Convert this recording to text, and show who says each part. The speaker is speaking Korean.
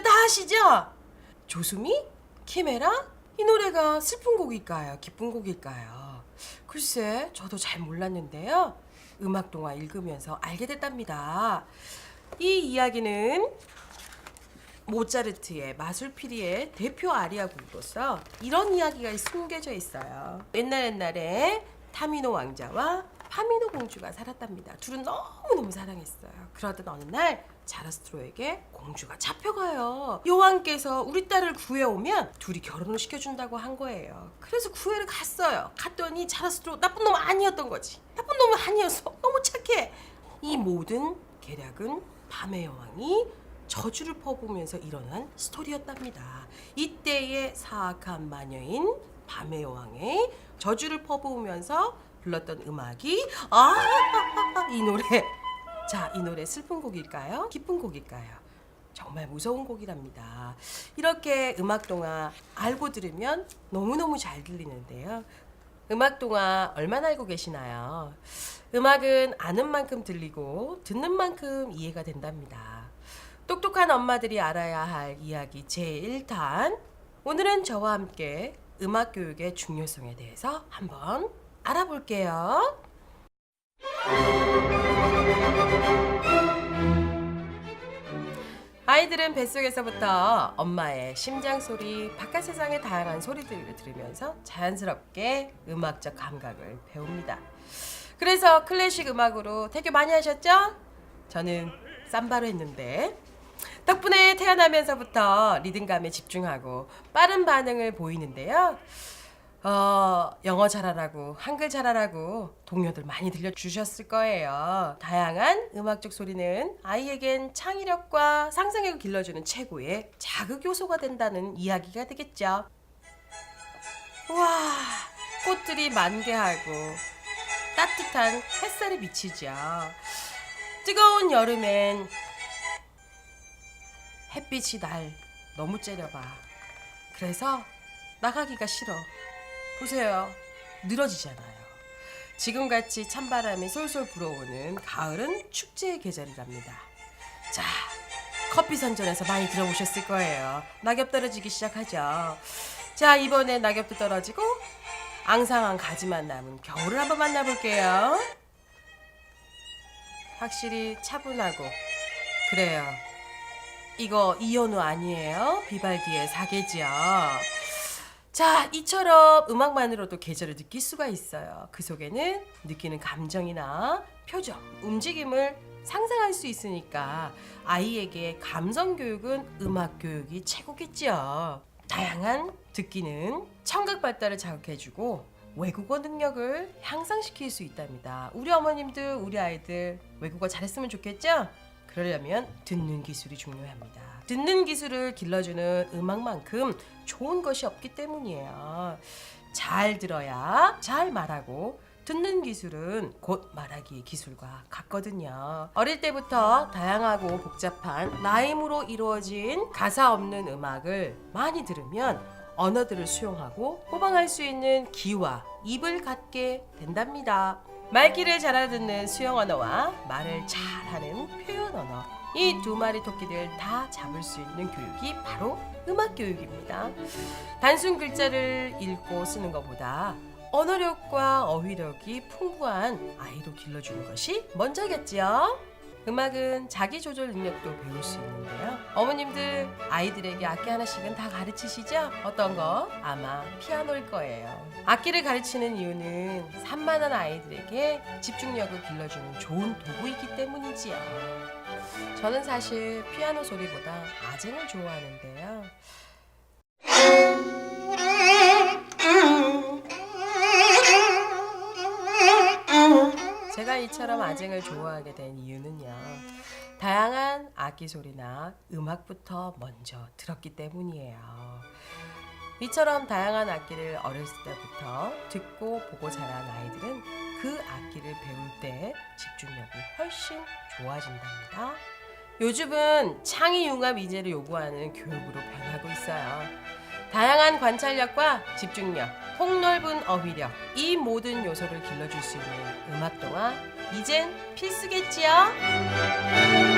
Speaker 1: 아시죠? 조수미? 키메라? 이 노래가 슬픈 곡일까요? 기쁜 곡일까요? 글쎄, 저도 잘 몰랐는데요. 음악 동화 읽으면서 알게 됐답니다. 이 이야기는 모차르트의 마술피리의 대표 아리아 곡으로서 이런 이야기가 숨겨져 있어요. 옛날 옛날에 타미노 왕자와 파미노 공주가 살았답니다. 둘은 너무너무 사랑했어요. 그러던 어느 날 자라스트로에게 공주가 잡혀가요. 여왕께서 우리 딸을 구해오면 둘이 결혼을 시켜준다고 한 거예요. 그래서 구해를 갔어요. 갔더니 자라스트로 나쁜 놈 아니었던 거지. 나쁜 놈은 아니었어. 너무 착해. 이 모든 계략은 밤의 여왕이 저주를 퍼부으면서 일어난 스토리였답니다. 이때의 사악한 마녀인 밤의 여왕의 저주를 퍼부으면서 불렀던 음악이 아 이 노래 자 이 노래 슬픈 곡일까요? 기쁜 곡일까요? 정말 무서운 곡이랍니다. 이렇게 음악 동화 알고 들으면 너무너무 잘 들리는데요. 음악 동화 얼마나 알고 계시나요? 음악은 아는 만큼 들리고 듣는 만큼 이해가 된답니다. 똑똑한 엄마들이 알아야 할 이야기 제1탄. 오늘은 저와 함께 음악 교육의 중요성에 대해서 한번 알아볼게요. 아이들은 뱃속에서부터 엄마의 심장 소리, 바깥 세상의 다양한 소리들을 들으면서 자연스럽게 음악적 감각을 배웁니다. 그래서 클래식 음악으로 태교 많이 하셨죠? 저는 삼바로 했는데 덕분에 태어나면서부터 리듬감에 집중하고 빠른 반응을 보이는데요. 어, 영어 잘하라고, 한글 잘하라고 동료들 많이 들려주셨을 거예요. 다양한 음악적 소리는 아이에겐 창의력과 상상력을 길러주는 최고의 자극 요소가 된다는 이야기가 되겠죠. 와, 꽃들이 만개하고 따뜻한 햇살이 비치죠. 뜨거운 여름엔 햇빛이 날 너무 째려봐. 그래서 나가기가 싫어. 보세요. 늘어지잖아요. 지금같이 찬바람이 솔솔 불어오는 가을은 축제의 계절이랍니다. 자, 커피 선전에서 많이 들어보셨을 거예요. 낙엽 떨어지기 시작하죠. 자, 이번에 낙엽도 떨어지고 앙상한 가지만 남은 겨울을 한번 만나볼게요. 확실히 차분하고 그래요. 이거 이현우 아니에요? 비발디의 사계지요. 자, 이처럼 음악만으로도 계절을 느낄 수가 있어요. 그 속에는 느끼는 감정이나 표정, 움직임을 상상할 수 있으니까 아이에게 감성 교육은 음악 교육이 최고겠지요. 다양한 듣기는 청각 발달을 자극해주고 외국어 능력을 향상시킬 수 있답니다. 우리 어머님들, 우리 아이들 외국어 잘했으면 좋겠죠? 그러려면 듣는 기술이 중요합니다. 듣는 기술을 길러주는 음악만큼 좋은 것이 없기 때문이에요. 잘 들어야 잘 말하고 듣는 기술은 곧 말하기의 기술과 같거든요. 어릴 때부터 다양하고 복잡한 라임으로 이루어진 가사 없는 음악을 많이 들으면 언어들을 수용하고 호방할 수 있는 귀와 입을 갖게 된답니다. 말귀를 잘 알아듣는 수용 언어와 말을 잘하는 표현 언어 이 두 마리 토끼들 다 잡을 수 있는 교육이 바로 음악 교육입니다. 단순 글자를 읽고 쓰는 것보다 언어력과 어휘력이 풍부한 아이로 길러주는 것이 먼저겠지요. 음악은 자기 조절 능력도 배울 수 있는데요. 어머님들 아이들에게 악기 하나씩은 다 가르치시죠? 어떤 거? 아마 피아노일 거예요. 악기를 가르치는 이유는 산만한 아이들에게 집중력을 길러주는 좋은 도구이기 때문이지요. 저는 사실 피아노 소리보다 아쟁을 좋아하는데요. 제가 이처럼 아쟁을 좋아하게 된 이유는요. 다양한 악기 소리나 음악부터 먼저 들었기 때문이에요. 이처럼 다양한 악기를 어렸을 때부터 듣고 보고 자란 아이들은 그 악기를 배울 때 집중력이 훨씬 좋아진답니다. 요즘은 창의 융합 이제를 요구하는 교육으로 변하고 있어요. 다양한 관찰력과 집중력, 폭넓은 어휘력, 이 모든 요소를 길러줄 수 있는 음악 동화 이젠 필수겠지요?